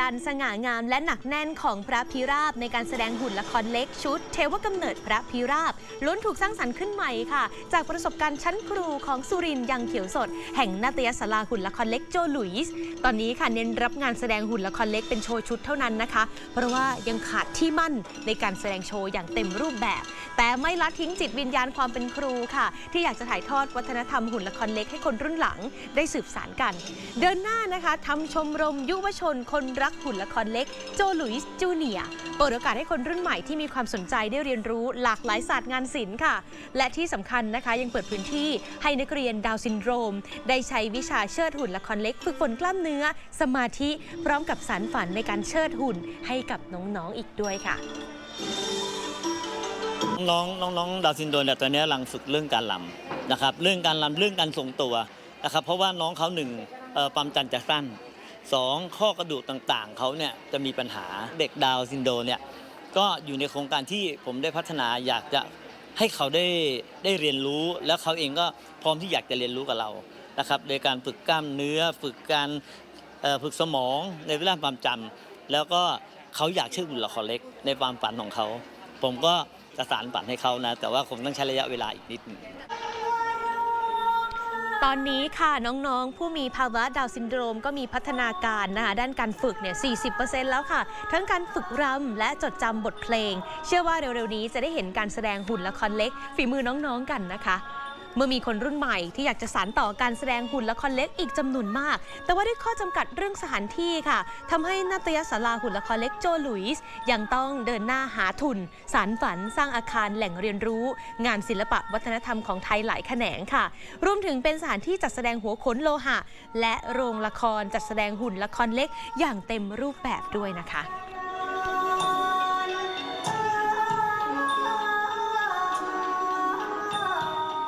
การสง่างามและหนักแน่นของพระพิราบในการแสดงหุ่นละครเล็กชุด เทวกำเนิดพระพิราบล้วนถูกสร้างสรรค์ขึ้นใหม่ค่ะ จากประสบการณ์ชั้นครูของสุรินยังเขียวสด แห่งนาฏยศาลาหุ่นละครเล็กโจหลุยส์ตอนนี้ค่ะเน้นรับงานแสดงหุ่นละครเล็กเป็นโชว์ชุดเท่านั้นนะคะ เพราะว่ายังขาดที่มั่นในการแสดงโชว์อย่างเต็มรูปแบบ แต่ไม่ละทิ้งจิตวิญญาณความเป็นครูค่ะ ที่อยากจะถ่ายทอดวัฒนธรรมหุ่นละครเล็กให้คนรุ่นหลังได้สืบสานกัน เดินหน้านะคะทำชมรมยุวชนคนรักหุ่นละครเล็ก โจลุยส์จูเนียเปิดโอกาสให้คนรุ่นใหม่ที่มีความสนใจได้เรียนรู้หลากหลายศาสตร์งานศิลป์ค่ะ และที่สำคัญนะคะยังเปิดพื้นที่ให้นักเรียนดาวซินโดรม ได้ใช้วิชาเชิดหุ่นละครเล็ก ฝึกฝนกล้ามเนื้อ สมาธิพร้อมกับสารฝันในการเชิดหุ่นให้กับน้องๆอีกด้วยค่ะน้องๆน้องดาวซินโดรมเนี่ยตอนนี้กำลังฝึกเรื่องการลำนะครับ เรื่องการลำเรื่องการทรงตัวนะครับ เพราะว่าน้องเขาหนึ่งเอ่อความจันจะสั้น สองข้อกระดูกต่างๆ เขาเนี่ยจะมีปัญหาเด็กดาวซินโดเนี่ยก็อยู่ในโครงการที่ผมได้พัฒนาอยากจะให้เขาได้ได้เรียนรู้ แล้วเขาเองก็พร้อมที่อยากจะเรียนรู้กับเรานะครับโดยการฝึกกล้ามเนื้อฝึกการฝึกสมองในเรื่องความจำแล้วก็เขาอยากเชื่อหุ่นละครเล็กในความฝันของเขา ผมก็จะสารฝันให้เขานะ แต่ว่าคงต้องใช้ระยะเวลาอีกนิดนึง ตอนนี้ค่ะน้องๆ ผู้มีภาวะดาวซินโดรมก็มีพัฒนาการนะคะด้านการฝึกเนี่ย 40%แล้วค่ะ ทั้งการฝึกรำและจดจำบทเพลง เชื่อว่าเร็วๆนี้จะได้เห็นการแสดงหุ่นละครเล็ก ฝีมือน้องๆกันนะคะ เมื่อมีคนรุ่นใหม่ที่อยากจะสานต่อการแสดงหุ่นละครเล็กอีกจำนวนมาก แต่ว่าด้วยข้อจำกัดเรื่องสถานที่ค่ะทำให้นาฏยศาลาหุ่นละครเล็กโจลุยส์ยังต้องเดินหน้าหาทุน สารฝันสร้างอาคารแหล่งเรียนรู้ งานศิลปะวัฒนธรรมของไทยหลายแขนงค่ะ รวมถึงเป็นสถานที่จัดแสดงหัวขนโลหะ และโรงละครจัดแสดงหุ่นละครเล็กอย่างเต็มรูปแบบด้วยนะคะ